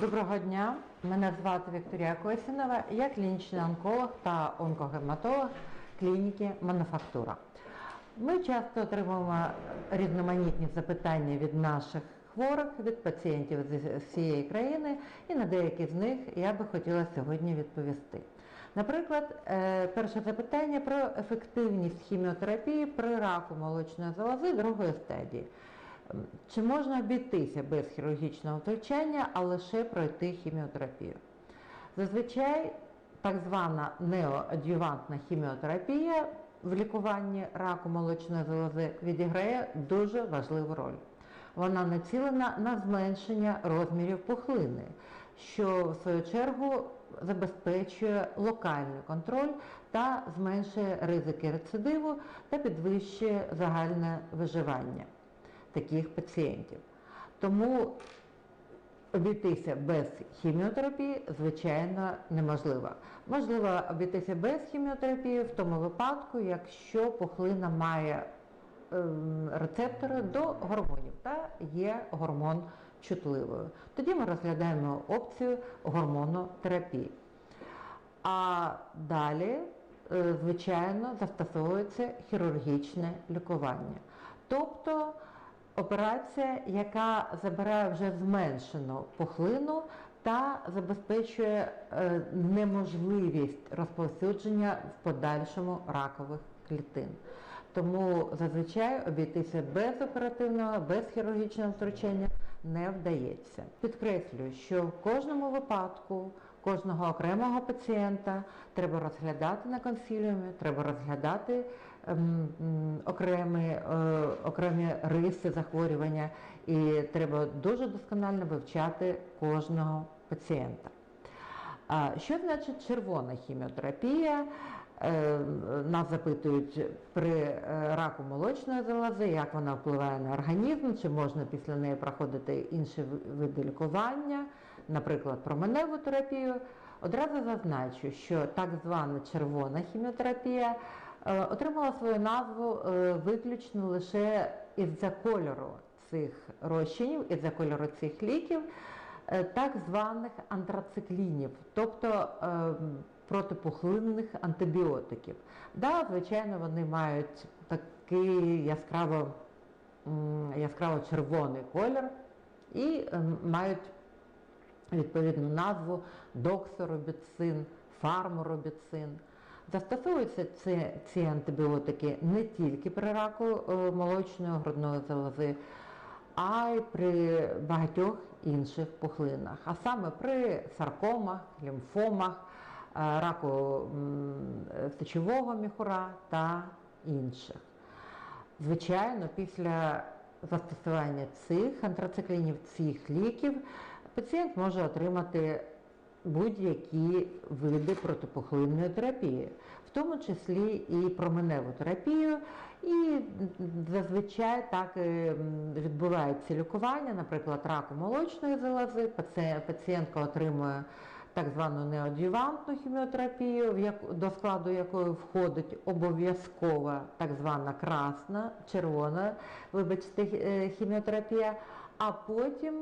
Доброго дня, мене звати Вікторія Косінова, я клінічний онколог та онкогематолог клініки Мануфактура. Ми часто отримуємо різноманітні запитання від наших хворих, від пацієнтів з всієї країни, і на деякі з них я би хотіла сьогодні відповісти. Наприклад, е, перше запитання про ефективність хіміотерапії при раку молочної залози другої стадії. Чи можна обійтися без хірургічного втручання, а лише пройти хіміотерапію? Зазвичай так звана неоадювантна хіміотерапія в лікуванні раку молочної залози відіграє дуже важливу роль. Вона націлена на зменшення розмірів пухлини, що в свою чергу забезпечує локальний контроль та зменшує ризики рецидиву та підвищує загальне виживання таких пацієнтів. Тому обійтися без хіміотерапії, звичайно, неможливо. Можливо обійтися без хіміотерапії в тому випадку, якщо пухлина має ем, рецептори до гормонів та є гормон чутливою. Тоді ми розглядаємо опцію гормонотерапії. А далі, е, звичайно, застосовується хірургічне лікування. Тобто операція, яка забирає вже зменшену пухлину та забезпечує е, неможливість розповсюдження в подальшому ракових клітин. Тому зазвичай обійтися без оперативного, без хірургічного втручання не вдається. Підкреслюю, що в кожному випадку кожного окремого пацієнта треба розглядати на консиліумі, треба розглядати окремі, е, окремі риси захворювання і треба дуже досконально вивчати кожного пацієнта. Що значить червона хіміотерапія? Е, Нас запитують при е, раку молочної залози, як вона впливає на організм, чи можна після неї проходити інші види лікування, наприклад, променеву терапію. Одразу зазначу, що так звана червона хіміотерапія отримала свою назву е, виключно лише із-за кольору цих розчинів, із-за кольору цих ліків е, так званих антрациклінів, тобто е, протипухлинних антибіотиків. Да, звичайно, вони мають такий яскраво яскраво червоний колір і е, мають відповідну назву доксоробіцин, фарморобіцин. Застосовуються ці, ці антибіотики не тільки при раку е, молочної грудної залози, а й при багатьох інших пухлинах, а саме при саркомах, лімфомах, е, раку сечового міхура та інших. Звичайно, після застосування цих антрациклінів, цих ліків, пацієнт може отримати будь-які види протипухлинної терапії, в тому числі і променеву терапію. І зазвичай так і відбувається лікування, наприклад, раку молочної залози. Пацієнтка отримує так звану неодювантну хіміотерапію, до складу якої входить обов'язкова так звана красна, червона, вибачте, е, хіміотерапія, а потім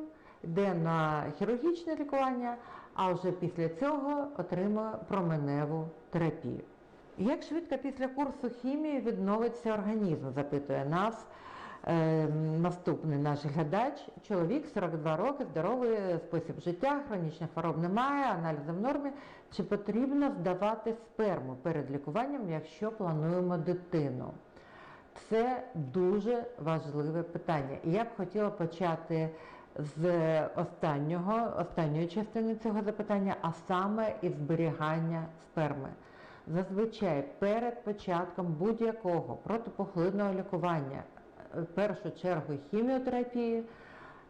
йде на хірургічне лікування, а вже після цього отримує променеву терапію. Як швидко після курсу хімії відновиться організм, запитує нас е, наступний наш глядач. Чоловік 42 роки, здоровий спосіб життя, хронічних хвороб немає, аналізи в нормі. Чи потрібно здавати сперму перед лікуванням, якщо плануємо дитину? Це дуже важливе питання. І я б хотіла почати з останнього, останньої частини цього запитання, а саме із зберігання сперми. Зазвичай перед початком будь-якого протипухлинного лікування, е, в першу чергу хіміотерапії,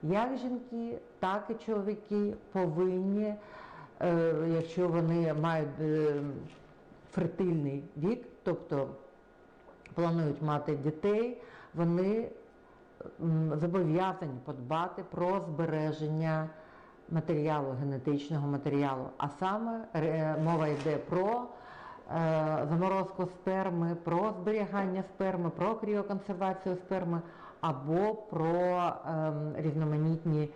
як жінки, так і чоловіки повинні, е, якщо вони мають е, фертильний вік, тобто планують мати дітей, вони зобов'язані подбати про збереження матеріалу, генетичного матеріалу. А саме мова йде про е, заморозку сперми, про зберігання сперми, про кріоконсервацію сперми або про ем, різноманітні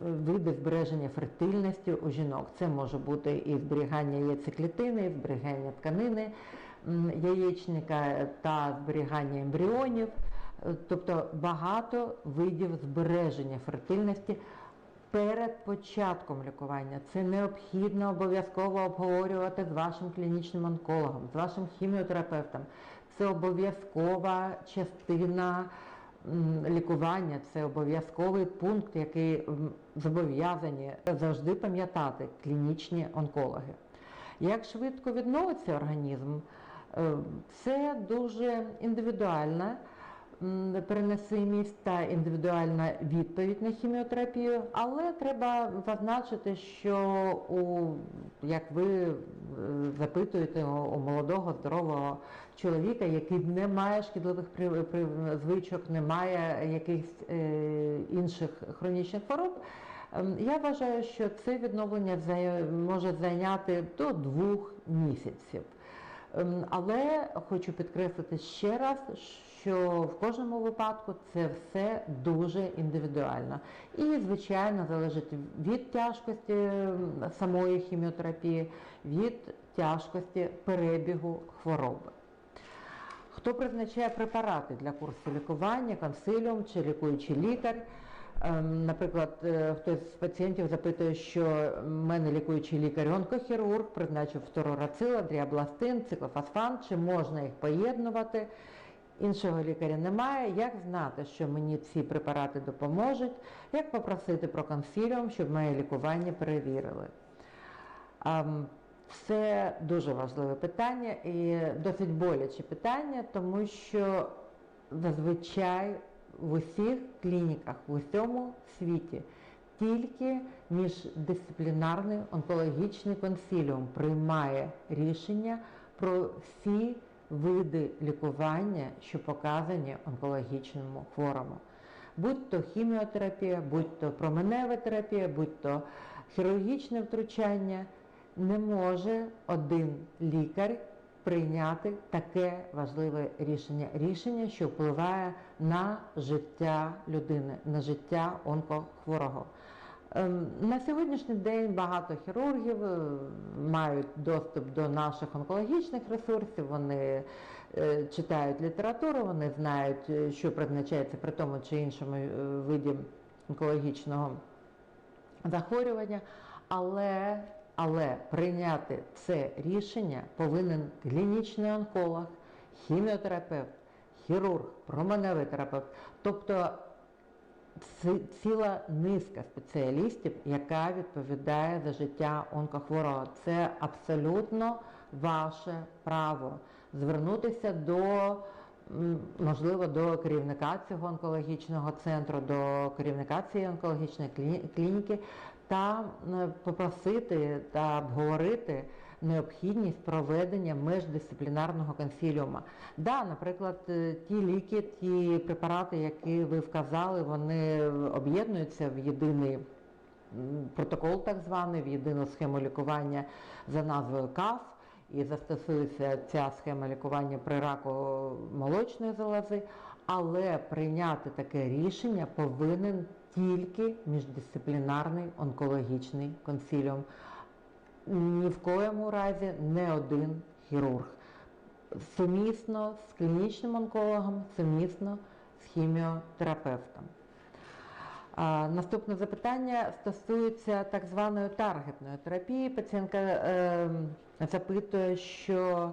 види збереження фертильності у жінок. Це може бути і зберігання яйцеклітини, і зберігання тканини яєчника та зберігання ембріонів, Е, тобто багато видів збереження фертильності перед початком лікування. Це необхідно обов'язково обговорювати з вашим клінічним онкологом, з вашим хіміотерапевтом. Це обов'язкова частина лікування, це обов'язковий пункт, який зобов'язані завжди пам'ятати клінічні онкологи. Як швидко відновиться організм, це дуже індивідуальна переносимість та індивідуальна відповідь на хіміотерапію, але треба зазначити, що у як ви е, запитуєте у молодого здорового чоловіка, який не має шкідливих звичок, не має якихось е, інших хронічних хвороб. ем, Я вважаю, що це відновлення може зайняти до двох місяців. Ем, Але хочу підкреслити ще раз, що в кожному випадку це все дуже індивідуально. І, звичайно, залежить від тяжкості ем, самої хіміотерапії, від тяжкості перебігу хвороби. Хто призначає препарати для курсу лікування, консиліум чи лікуючий лікар? Ем, Наприклад, е, хтось з пацієнтів запитує, що мене лікуючий лікар онкохірург призначив фторорацил, дріабластин, циклофосфан, чи можна їх поєднувати? Іншого лікаря немає. Як знати, що мені ці препарати допоможуть? Як попросити про консиліум, щоб моє лікування перевірили? Це дуже важливе питання і досить боляче питання, тому що зазвичай в усіх клініках в усьому світі тільки міждисциплінарний онкологічний консиліум приймає рішення про всі види лікування, що показані онкологічному хворому. Будь то хіміотерапія, будь то променева терапія, будь то хірургічне втручання, не може один лікар прийняти таке важливе рішення, рішення, що впливає на життя людини, на життя онкохворого. Ем, На сьогоднішній день багато хірургів е, мають доступ до наших онкологічних ресурсів, вони е, читають літературу, вони знають, е, що призначається при тому чи іншому виді онкологічного захворювання, але, але прийняти це рішення повинен клінічний онколог, хіміотерапевт, хірург, променевий терапевт, тобто ціла низка спеціалістів, яка відповідає за життя онкохворого. Це абсолютно ваше право звернутися до можливо до керівника цього онкологічного центру, до керівника цієї онкологічної клініки та е, попросити та обговорити необхідність проведення междисциплінарного консиліума. Да, наприклад, е, ті ліки, ті препарати, які ви вказали, вони об'єднуються в єдиний протокол, так званий, в єдину схему лікування за назвою КАФ. І застосується ця схема лікування при раку молочної залози, але прийняти таке рішення повинен тільки міждисциплінарний онкологічний консиліум ні в коєму разі не один хірург. Сумісно з клінічним онкологом, сумісно з хіміотерапевтом. А, наступне запитання стосується так званої таргетної терапії. Пацієнтка е, запитує, що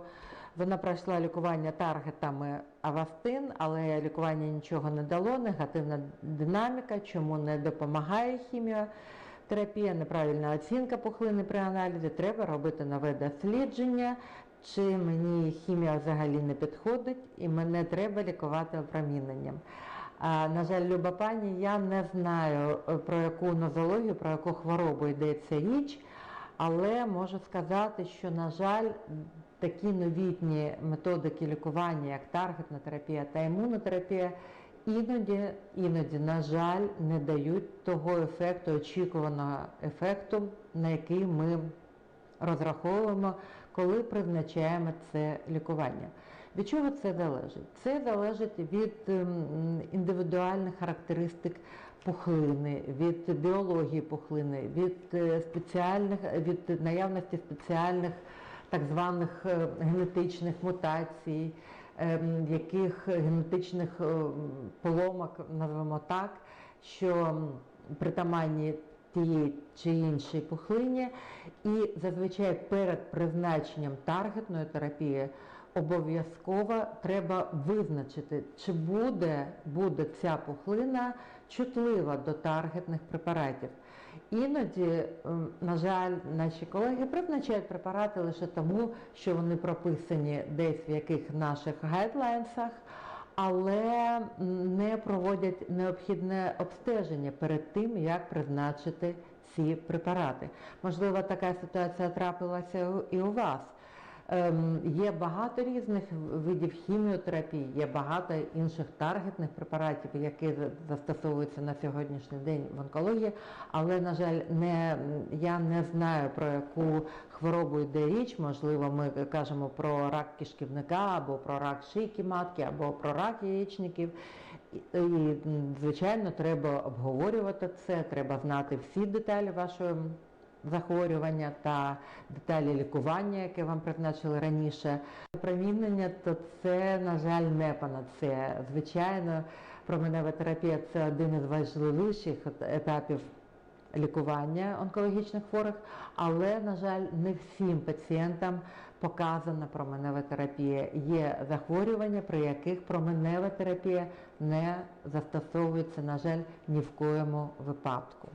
вона пройшла лікування таргетами Авастин, але лікування нічого не дало, негативна динаміка, чому не допомагає хіміотерапія, неправильна оцінка пухлини при аналізі, треба робити нове дослідження, чи мені хімія взагалі не підходить і мене треба лікувати опроміненням. А, на жаль, Люба пані, я не знаю е, про яку нозологію, про яку хворобу йдеться річ, але можу сказати, що, на жаль, такі новітні методики лікування, як таргетна терапія та імунотерапія, іноді, іноді, на жаль, не дають того ефекту, очікуваного ефекту, на який ми розраховуємо, коли призначаємо це лікування. Від чого це залежить? Це залежить від ем, індивідуальних характеристик пухлини, від біології пухлини, від е, спеціальних від наявності спеціальних так званих е, генетичних мутацій, ем, яких генетичних е, поломок назвемо так, що притаманні тієї чи іншій пухлині, і зазвичай перед призначенням таргетної терапії обов'язково треба визначити, чи буде, буде ця пухлина чутлива до таргетних препаратів. Іноді, ем, на жаль, наші колеги призначають препарати лише тому, що вони прописані десь в яких наших гайдлайнсах, але не проводять необхідне обстеження перед тим, як призначити ці препарати. Можливо, така ситуація трапилася і у вас. Ем, Є багато різних видів хіміотерапії, є багато інших таргетних препаратів, які застосовуються на сьогоднішній день в онкології, але, на жаль, не, я не знаю про яку хворобу йде річ. Можливо, ми кажемо про рак кишківника, або про рак шийки матки, або про рак яєчників. І, і, звичайно, треба обговорювати це, треба знати всі деталі вашої захворювання та деталі лікування, яке вам призначили раніше. Промінення то це, на жаль, не панацея. Звичайно, променева терапія це один із важливіших етапів лікування онкологічних хворих, але, на жаль, не всім пацієнтам показана променева терапія. Є захворювання, при яких променева терапія не застосовується, на жаль, ні в коєму випадку.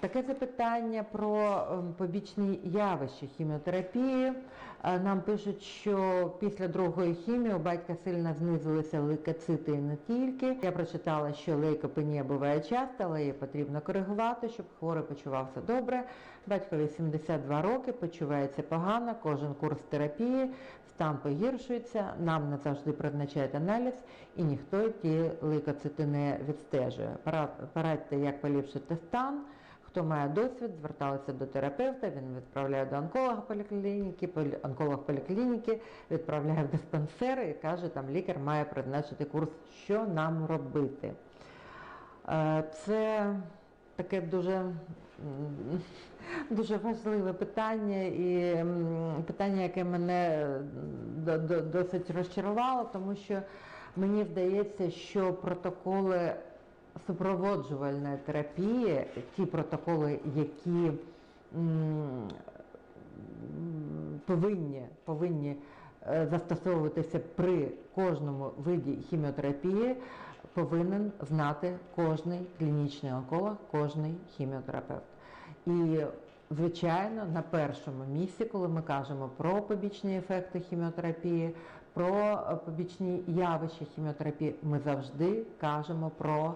Таке запитання про ем, побічні явища хіміотерапії. Нам пишуть, що після другої хімії у батька сильно знизилися лейкоцити і не тільки. Я прочитала, що лейкопенія буває часто, але її потрібно коригувати, щоб хворий почувався добре. Батькові 72 роки, почувається погано, кожен курс терапії, стан погіршується, нам не завжди призначають аналіз і ніхто ті лейкоцити не відстежує. Пора- Порадьте, як поліпшити стан. Хто має досвід, зверталися до терапевта, він відправляє до онколога поліклініки, онколог поліклініки відправляє в диспансер і каже, там лікар має призначити курс, що нам робити. Е, Це таке дуже, дуже важливе питання і питання, яке мене е, до- до- досить розчарувало, тому що мені здається, що протоколи супроводжувальної терапії, ті протоколи, які повинні, повинні е, застосовуватися при кожному виді хіміотерапії, повинен знати кожний клінічний онколог, кожний хіміотерапевт. І, звичайно, на першому місці, коли ми кажемо про побічні ефекти хіміотерапії, про е, побічні явища хіміотерапії, ми завжди кажемо про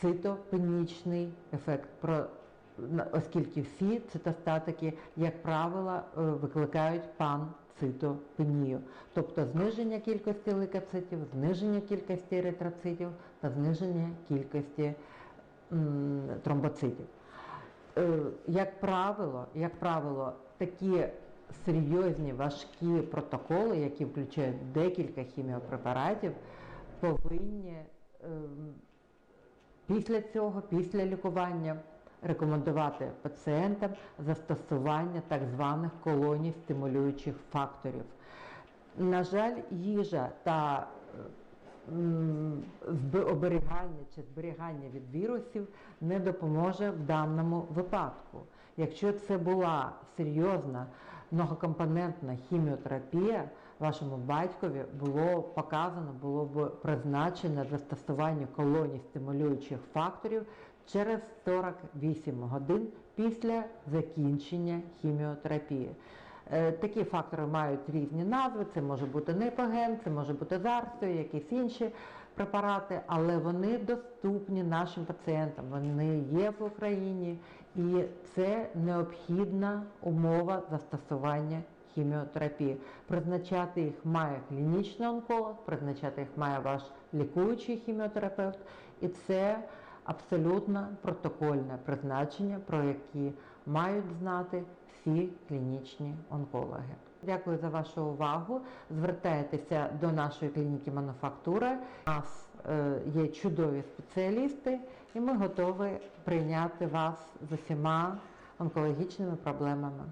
цитопенічний ефект, про оскільки всі цитостатики, як правило, е, викликають панцитопенію, тобто зниження кількості лейкоцитів, зниження кількості еритроцитів та зниження кількості тромбоцитів. Е, Як правило, як правило, такі серйозні важкі протоколи, які включають декілька хіміопрепаратів, повинні ем, після цього, після лікування, рекомендувати пацієнтам застосування так званих колоній стимулюючих факторів. На жаль, їжа та оберігання чи зберігання від вірусів не допоможе в даному випадку. Якщо це була серйозна многокомпонентна хіміотерапія, вашому батькові було показано, було б призначено застосування колоній стимулюючих факторів через 48 годин після закінчення хіміотерапії. Е, Такі фактори мають різні назви, це може бути непоген, це може бути зарстою, якісь інші препарати, але вони доступні нашим пацієнтам, вони є в Україні і це необхідна умова застосування хіміотерапії. Призначати їх має клінічний онколог, призначати їх має ваш лікуючий хіміотерапевт, і це абсолютно протокольне призначення, про які мають знати всі клінічні онкологи. Дякую за вашу увагу. Звертайтеся до нашої клініки мануфактура. У нас е, є чудові спеціалісти, і ми готові прийняти вас з усіма онкологічними проблемами.